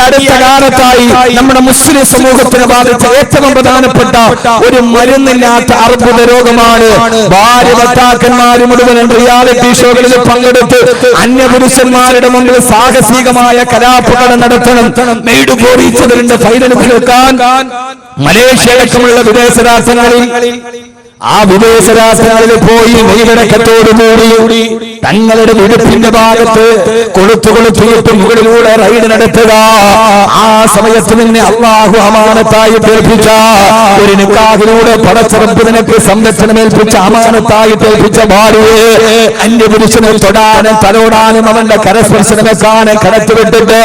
അടുത്ത കാലത്തായി നമ്മുടെ മുസ്ലിം സമൂഹത്തിന് ബാധിച്ച ഏറ്റവും പ്രധാനപ്പെട്ട ഒരു മരുന്നില്ലാത്ത അർബുദ രോഗമാണ് ഭാര്യ ഭർത്താക്കന്മാര് മുഴുവൻ റിയാലിറ്റി ഷോകളിൽ പങ്കെടുത്ത് അന്യപുരുഷന്മാരുടെ മുമ്പിൽ സാഹസികമായ കലാപകടം നടത്തണം. മെയ്ഡ് പോറിച്ചതിന്റെ ഫൈനൽ കേൾക്കാൻ മലേഷ്യ അടക്കമുള്ള വിദേശ രാഷ്ട്രങ്ങളിൽ ആ വിദേശ രാജ്യങ്ങളിൽ പോയി മെയ്വടക്കത്തോടുകൂടി തങ്ങളുടെ വിടുപ്പിന്റെ ഭാഗത്ത് കൊളുത്തു കൊളുത്തിയിട്ട് മുകളിലൂടെ റൈഡ് നടത്തുക. ആ സമയത്ത് നിന്നെ അള്ളാഹു അമാനത്തായി ഏൽപ്പിച്ച ഒരു നിക്കാഹിലൂടെ പടച്ചറപ്പ് നിനക്ക് സംരക്ഷണം ഏൽപ്പിച്ച അമാനത്തായി ഏൽപ്പിച്ച ഭാര്യയെ അന്യപുരുഷനെ തൊടാനും തലോടാനും അവന്റെ കരസ്പർശനമെ വെക്കാനും കടത്തിവിട്ടിട്ട്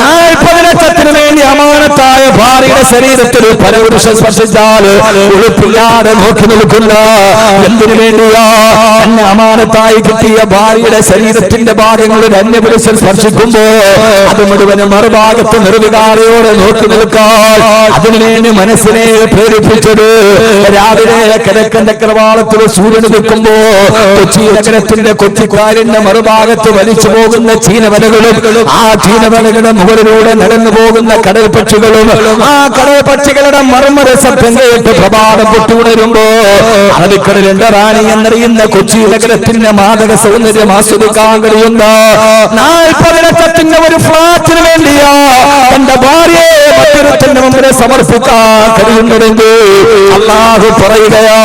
നാൽപ്പത് ലക്ഷത്തിന് വേണ്ടി ഭാര്യയുടെ ശരീരത്തിൽ പരപുരുഷൻ സ്പർശിച്ചാൽ ഉളുപ്പില്ലാതെ നോക്കി നിൽക്കുന്ന എന്തിനു വേണ്ടിയാ? എന്നെ അമാനത്തായി കിട്ടിയ ഭാര്യയുടെ ശരീരത്തിന്റെ ഭാഗങ്ങളിൽ അന്യപുരുഷൻ സ്പർശിക്കുമ്പോ അത് മുഴുവനും മറുഭാഗത്ത് നിർവികാരയോടെ നോക്കി നിൽക്കാൻ അതിനുവേണ്ടി മനസ്സിനെ പ്രേരിപ്പിച്ചത് രാവിലെ കിഴക്കന്റെ കൃപാളത്തിൽ സൂര്യൻ നിൽക്കുമ്പോ കൊച്ചി നഗരത്തിന്റെ കൊച്ചിക്കാരിന്റെ മറുഭാഗത്ത് വലിച്ചു പോകുന്ന ചീനവലകളും ആ ചീനവലകളുടെ മുകളിലൂടെ നടന്നു പോകുന്ന കടൽ പക്ഷികളും ആ കടൽ പക്ഷികളുടെ മർമ്മരസം കേട്ട് പ്രഭാതം പൊട്ടുണരുമ്പോ അറബിക്കടലിന്റെ റാണി എന്നറിയുന്ന കൊച്ചി നഗരത്തിന്റെ മാതക സൗന്ദര്യം ആസ്വദിക്കാൻ കഴിയുന്ന നാൽപ്പത് ഒരു ഫ്ലാറ്റിന് വേണ്ടിയാ എന്റെ ഭാര്യയെ മറ്റൊരുത്തിന്റെ മുമ്പിൽ സമർപ്പിക്കാൻ കഴിയുന്നുണ്ടെങ്കിൽ അള്ളാഹു പറയുകയാ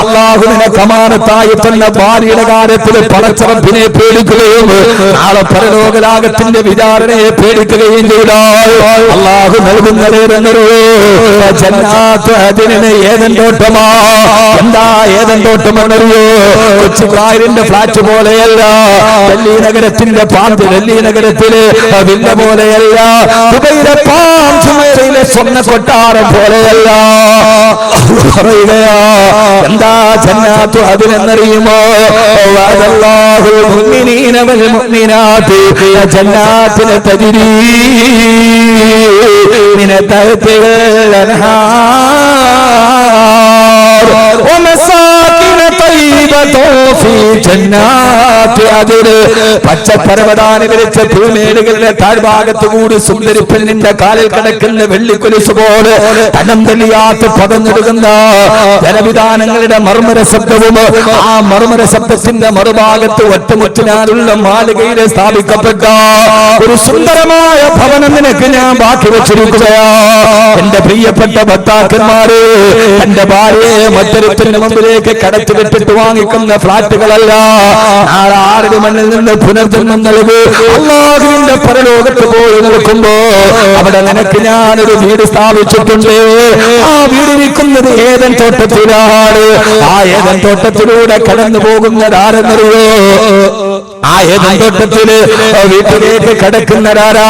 അള്ളാഹു നിനക്ക് അമാനത്തായി തന്ന ഭാര്യയുടെ കാര്യത്തിൽ പടച്ചറപ്പിനെ പേടിക്കുകയും നാളെ പരലോകരാഗത്തിന്റെ വിചാരണയെ പേടിക്കുകയും ചെയ്താൽ അള്ളാഹു തോട്ടമാ? എന്താ ഫ്ലാറ്റ് പോലെയല്ല. ഡൽഹി നഗരത്തിന്റെ പാമ്പ് ഡൽഹി നഗരത്തിലെ വില്ല പോലെയല്ല. ദുബൈയിലെ പാം സ്വർണ കൊട്ടാരം പോലെയല്ല. എന്താ ജന്നാത്തു അതിനെന്നറിയുമോ? ജന്നാത്തിനെ തജ്രി. من تحتها الأنهار ومساكن طيبة في جنات അതിന് പച്ചപ്പരവടാന് വിരിച്ച പൂമേടുകളുടെ താഴ്ഭാഗത്ത് കൂടി സുന്ദരി പെണ്ണിന്റെ കാലിൽ കിടക്കുന്ന വെള്ളിക്കൊലിസ് പോലെ തനം തെളിയാത്ത പതഞ്ഞെടുക്കുന്ന ജനവിധാനങ്ങളുടെ മർമ്മര ശബ്ദവും ആ മർമ്മര ശബ്ദത്തിന്റെ മറുഭാഗത്ത് ഒറ്റമുറ്റിനാലുള്ള മാലികയിൽ സ്ഥാപിക്കപ്പെട്ട ഒരു സുന്ദരമായ ഭവനം നിനക്ക് ഞാൻ ബാക്കി വെച്ചിരിക്കുകയാ. എന്റെ പ്രിയപ്പെട്ട ഭർത്താക്കന്മാരെ എന്റെ ഭാര്യയെ മറ്റൊരുത്തിന് മുമ്പിലേക്ക് കടത്തി വെട്ടിട്ട് വാങ്ങിക്കുന്ന ഫ്ലാറ്റുകളല്ല. ആ ആറടി മണ്ണിൽ നിന്ന് പുനർജന്മം നൽകി? അള്ളാഹുവിന്റെ പരലോകത്ത് പോയി നിൽക്കുമ്പോ അവിടെ നിനക്ക് ഞാനൊരു വീട് സ്ഥാപിച്ചിട്ടുണ്ട്. ആ വീട് നിൽക്കുന്നത് ഏതൻ തോട്ടത്തിലാണ്. ആ ഏതൻ തോട്ടത്തിലൂടെ കടന്നു പോകുന്നത് ആരെന്നറിയോ ആ ഏകന്തോട്ടത്തിൽ തോട്ടത്തിൽ വീട്ടിലേക്ക് കിടക്കുന്നവരാരാ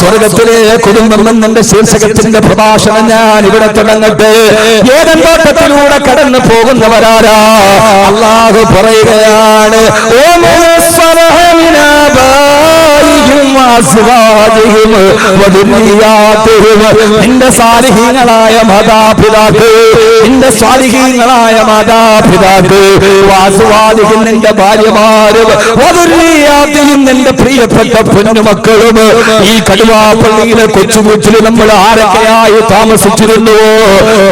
സ്വർഗത്തിലെ കുടുംബം എന്നെ ശീർഷകത്തിന്റെ പ്രഭാഷണം ഞാൻ ഇവിടെ തുടങ്ങട്ടെ. ഏകന്തോട്ടത്തിലൂടെ കടന്നു പോകുന്നവരാരാ? അള്ളാഹു പറയുകയാണ് നിന്റെ സാലിഹീങ്ങളായ മാതാപിതാക്കൾ നിന്റെ സ്വാലിഹീങ്ങളായ മാതാപിതാക്കൾ വാസുവാദികൾ നിന്റെ ഭാര്യമാരും വധുരീയാത്തിയും നിന്റെ പ്രിയപ്പെട്ട പൊന്നുമക്കളും. ഈ കടുവാപ്പള്ളിയിലെ കൊച്ചുകൊച്ചിൽ നമ്മൾ ആരൊക്കെയായി താമസിച്ചിരുന്നുവോ?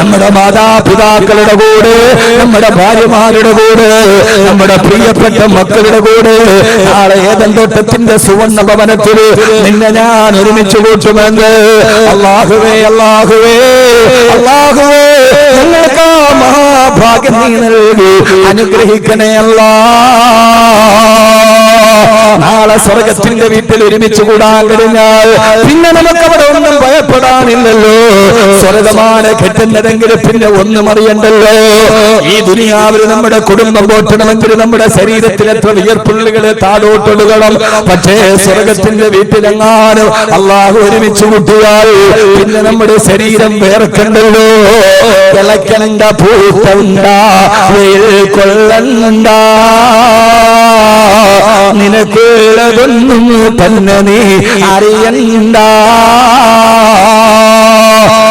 നമ്മുടെ മാതാപിതാക്കളുടെ കൂടെ നമ്മുടെ ഭാര്യമാരുടെ കൂടെ നമ്മുടെ പ്രിയപ്പെട്ട മക്കളുടെ കൂടെ. നാളെ ഏതെന്തോട്ടത്തിന്റെ സുവർണ ഭവനത്തിൽ നിന്നെ ഞാൻ ഒരുമിച്ച് കൂട്ടുമെന്ന്. അള്ളാഹുവേ അള്ളാഹുവേ അള്ളാഹുവേ ഞങ്ങൾക്ക് മഹാഭാഗ്യം നീ നൽകി. അനുഗ്രഹിക്കണേ അല്ലാ. നാളെ സ്വർഗത്തിന്റെ വീട്ടിൽ ഒരുമിച്ച് കൂടാൻ കഴിഞ്ഞാൽ പിന്നെ നമുക്ക് അവിടെ ഒന്നും ഭയപ്പെടാനില്ലല്ലോ. സ്വർഗമാണ് കെട്ടുന്നതെങ്കിൽ പിന്നെ ഒന്നും അറിയണ്ടല്ലോ. ഈ ദുനിയാവിൽ നമ്മുടെ കുടുംബം പോറ്റണമെങ്കിൽ നമ്മുടെ ശരീരത്തിൽ എത്ര വിയർപ്പുള്ളികളെ താഴോട്ടൊടുകണം പക്ഷേ സ്വർഗത്തിന്റെ വീട്ടിലെങ്ങാനും അള്ളാഹു ഒരുമിച്ച് കൂട്ടിയാൽ പിന്നെ നമ്മുടെ ശരീരം വേർക്കണ്ടല്ലോ. കിളക്കണ്ട പൂത്തണ്ട കൊള്ളണ്ട. നിനക്കുള്ളതൊന്നും തന്നെ നീ അറിയണ്ട.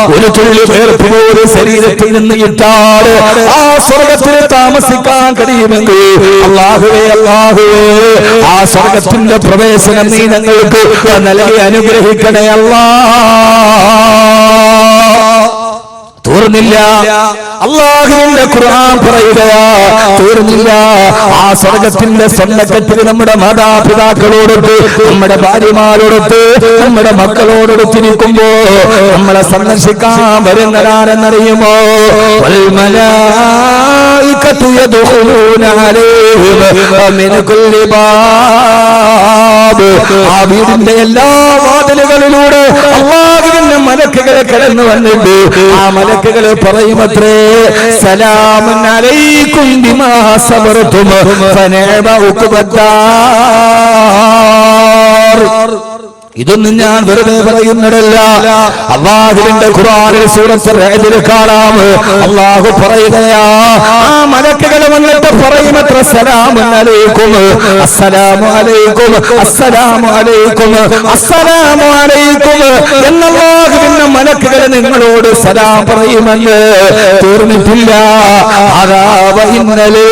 ഒരു തുള്ളി വേർപ്പ് പോലും ശരീരത്തിൽ നിന്ന് ഇട്ടാൽ ആ സ്വർഗത്തിൽ താമസിക്കാൻ കഴിയുമെങ്കിൽ അള്ളാഹുവേ അള്ളാഹുവേ ആ സ്വർഗത്തിന്റെ പ്രവേശനം നീ ഞങ്ങൾക്ക് നൽകി അനുഗ്രഹിക്കണേ അല്ലാ. തീർന്നില്ല. അള്ളാഹുവിന്റെ ഖുർആൻ പറയുകയാ തീർന്നില്ല. ആ സ്വർഗത്തിന്റെ സ്വർണക്കെട്ടിൽ നമ്മുടെ മാതാപിതാക്കളോടൊത്ത് നമ്മുടെ ഭാര്യമാരോടൊത്ത് നമ്മുടെ മക്കളോടൊത്തിരിക്കുമ്പോ നമ്മളെ സന്ദർശിക്കാൻ വരുന്നതാരെന്നറിയുമോ വൽമലായികത്തു യദ്ഖുലൂന അലൈഹിം മിൻ കുല്ലി ബാബ് ആ വീടിന്റെ എല്ലാ വാതിലുകളിലൂടെ അള്ളാഹുവിന്റെ മലക്കുകൾ കടന്നു വന്നിട്ട് ആ മലക്കുകൾ പറയുമത്രേ സലാമുൻ അലൈക്കും ബിമാ സബർതും ഫനഅബ ഉഖ്ബദ്ദാർ ഇതൊന്നും ഞാൻ വെറുതെ പറയുന്നതല്ല. അള്ളാഹുവിന്റെ ഖുർആനിൽ സൂറത്ത് റഅദിൽ കാണാം അള്ളാഹു പറയുകയാ ആ മലക്കുകൾ വന്നിട്ട് പറയും എത്ര സലാമു അലൈക്കും. അസ്സലാമു അലൈക്കും അസ്സലാമു അലൈക്കും അസ്സലാമു അലൈക്കും എന്ന് അള്ളാഹുവിന്റെ മലക്കുകൾ നിങ്ങളോട് സലാം പറയുമെന്ന് തീർന്നിട്ടില്ല. അതാവ ഇന്നലെ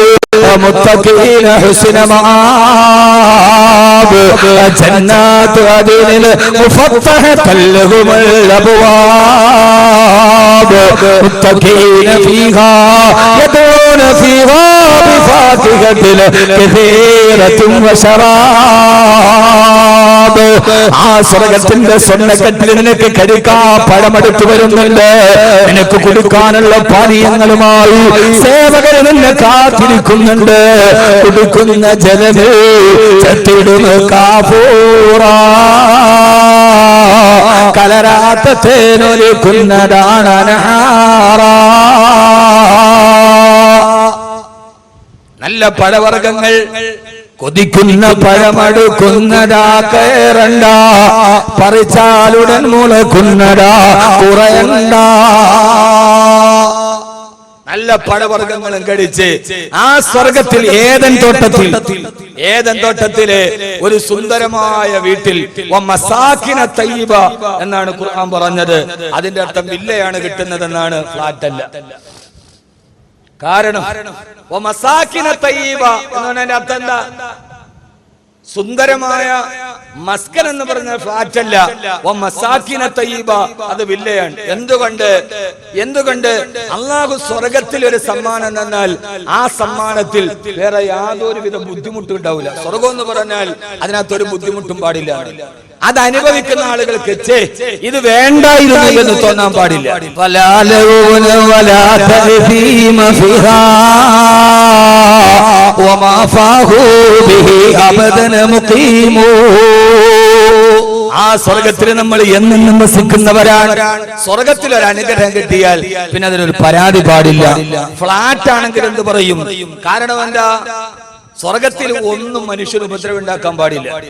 മുത്തഖീന ഹുസ്നമാ അബുവാബ് ജന്നാത്ത് അതിനിൽ മുഫത്തഹതല്ലഹുമൽ അബുവാബ്. മുത്തഖീന ഫീഹാ യദ يدعون فيها بفاكهة كثيرة وشراب ആ സ്വർഗത്തിന്റെ സ്വർണ്ണക്കെട്ടിൽ നിനക്ക് കഴിക്കാ പഴമെടുത്തു വരുന്നുണ്ട് നിനക്ക് കൊടുക്കാനുള്ള പാനീയങ്ങളുമായി സേവകർ നിന്നെ കാത്തിരിക്കുന്നുണ്ട് കുടിക്കുന്ന ജലമേ ചത്തിടുന്ന കാപൂറ കലരാത്ത തേനൊലിക്കുന്നതാണ് അനഹാറ നല്ല പഴവർഗങ്ങൾ കൊതിക്കുന്ന പഴമടുക്കുന്നതാ കയറണ്ട. പറിച്ചാലുടൻ മുളക്കുന്നതാ കുറയണ്ട. നല്ല പഴവർഗങ്ങളും കഴിച്ച് ആ സ്വർഗത്തിൽ ഏതൻ തോട്ടത്തിൽ ഏതൻ തോട്ടത്തിലെ ഒരു സുന്ദരമായ വീട്ടിൽ മസാക്കിന തയ്യബ എന്നാണ് ഖുർആൻ പറഞ്ഞത്. അതിന്റെ അർത്ഥം വില്ലയാണ് കിട്ടുന്നതെന്നാണ് ഫ്ലാറ്റ് അല്ല കാരണം അർത്ഥം എന്താ? സുന്ദരമായ മസ്കൻ എന്ന് പറഞ്ഞ ഫ്ലാറ്റ് അല്ല "വ മസാക്കിന തയ്യിബ" അത് വില്ലയാണ്. എന്തുകൊണ്ട്? എന്തുകൊണ്ട്? അള്ളാഹു സ്വർഗത്തിൽ ഒരു സമ്മാനം തന്നാൽ ആ സമ്മാനത്തിൽ വേറെ യാതൊരുവിധ ബുദ്ധിമുട്ടും ഉണ്ടാവില്ല. സ്വർഗം എന്ന് പറഞ്ഞാൽ അതിനകത്തൊരു ബുദ്ധിമുട്ടും പാടില്ല. അത് അനുഭവിക്കുന്ന ആളുകൾക്ക് ഇത് വേണ്ടായിരുന്നു എന്ന് തോന്നാൻ പാടില്ല. ആ സ്വർഗത്തിൽ നമ്മൾ എന്നും നിവസിക്കുന്നവരാണ്. സ്വർഗത്തിൽ ഒരു അനുഗ്രഹം കിട്ടിയാൽ പിന്നെ അതിനൊരു പരാതി പാടില്ല. ഫ്ലാറ്റ് ആണെങ്കിൽ എന്ത് പറയും? കാരണം എന്താ? സ്വർഗത്തിൽ ഒന്നും മനുഷ്യർ ഉപദ്രവം ഉണ്ടാക്കാൻ പാടില്ല.